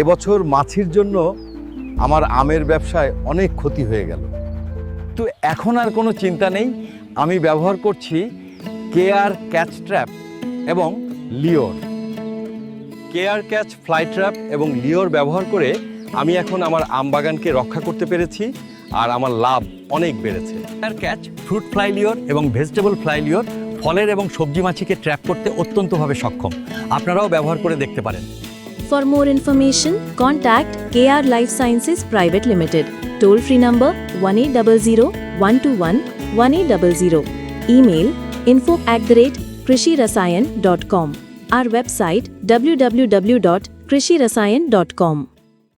এবছর মাছির জন্য আমার আমের ব্যবসায় অনেক ক্ষতি হয়ে গেল। তো এখন আর কোনো চিন্তা নেই, আমি ব্যবহার করছি কেয়ার ক্যাচ ট্র্যাপ এবং লিওর কেয়ার ক্যাচ ফ্লাই ট্র্যাপ এবং লিওর ব্যবহার করে আমি এখন আমার আম বাগানকে রক্ষা করতে পেরেছি আর আমার লাভ অনেক বেড়েছে। কেয়ার ক্যাচ ফ্রুট ফ্লাই লিওর এবং ভেজিটেবল ফ্লাই লিওর ফলের এবং সবজি মাছিকে ট্র্যাক করতে অত্যন্তভাবে সক্ষম। আপনারাও ব্যবহার করে দেখতে পারেন। For more information contact K R life sciences private limited toll free number one eight double zero one two one one eight double zero email info at the rate Krishi Rasayan dot com R website W W W dot Krishi Rasayan dot com